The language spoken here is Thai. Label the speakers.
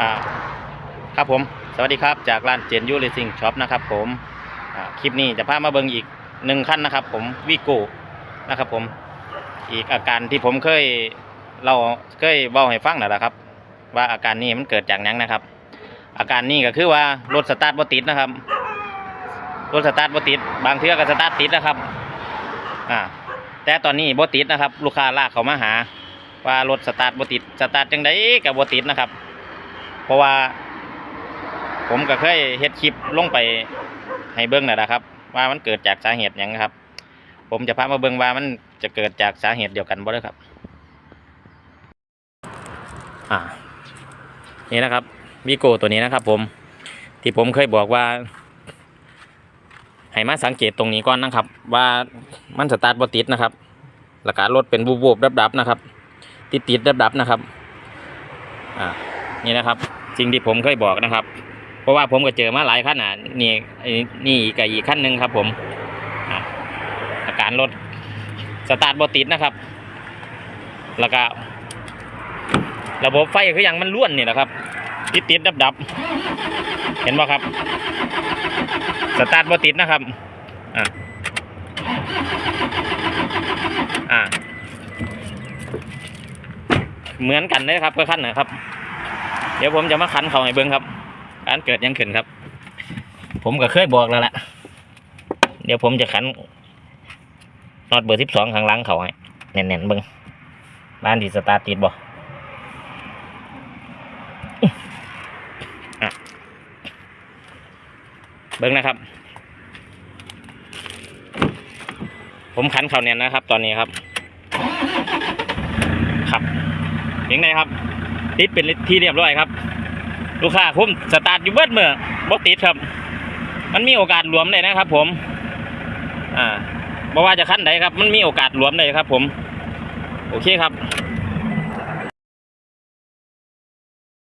Speaker 1: อ่าครับผม สวัสดีครับ จากร้านเจนยูเลซิ่งช็อปนะครับผมคลิปนี้จะพามาเบิ่งอีกหนึ่งขั้นนะครับ ผมวีโก้นะครับผม อีกอาการที่ผมเคยเราเคยเว้าให้ฟังนั่นแหละครับ ว่าอาการนี้มันเกิดจากยังนะครับ อาการนี้ก็คือว่ารถสตาร์ทบ่ติดนะครับ รถสตาร์ทบ่ติด บางเทื่อก็สตาร์ทติดนะครับ อ่า แต่ตอนนี้บ่ติดนะครับ ลูกค้าลากเขามาหา ว่ารถสตาร์ทบ่ติด สตาร์ทจังไดก็บ่ติดนะครับ เพราะว่า ผมก็เคยเฮ็ดคลิปลงไปให้เบิ่งน่ะนะครับ ว่ามันเกิดจากสาเหตุหยังครับ ผมจะพามาเบิ่งว่ามันจะเกิดจากสาเหตุเดียวกันบ่เด้ครับ อ่า นี่นะครับวีโก้ตัวนี้นะครับ ผม ที่ผมเคยบอกว่าให้มาสังเกตตรงนี้ก่อนนะครับ ว่ามันสตาร์ทบ่ติดนะครับแล้วก็รถเป็นบูบๆดับๆนะครับ ติดๆดับๆนะครับ อ่า นี่นะครับ สิ่งที่ผมเคยบอกนะครับ เพราะว่าผมก็เจอมาหลายขั้นอะนี่นี่กับอีกขั้นหนึ่งครับ ผมอาการรถสตาร์ทบติดนะครับ แล้วก็ระบบไฟคืออย่างมันล้วนนี่แหละครับ ติดติดดับดับเห็นป่ะครับ สตาร์ทบติดนะครับอะอะเหมือนกันเลยครับก็ขั้นนะครับ เดี๋ยวผมจะมาคันเขาให้เบิ้งครับการเกิดยังขึ้นครับ ผมก็เคยบอกแล้วล่ะ เดี๋ยวผมจะขันน็อตเบอร์สิบสองข้างหลังเขาให้แน่นๆเบิ้งบ้านที่สตาร์ติดบ่อะเบิ้งนะครับ ผมขันเขาเนี่ยนะครับ ตอนนี้ครับ ครับยังไงครับ ติดเป็นที่เรียบร้อยครับ ลูกค้าผมสตาร์ทอยู่เบิดเมื่อบอติดครับ มันมีโอกาสหลวมเลยนะครับ ผม อ่าบ่ว่าจะขั้นไหนครับ มันมีโอกาสหลวมเลยครับ ผม โอเคครับ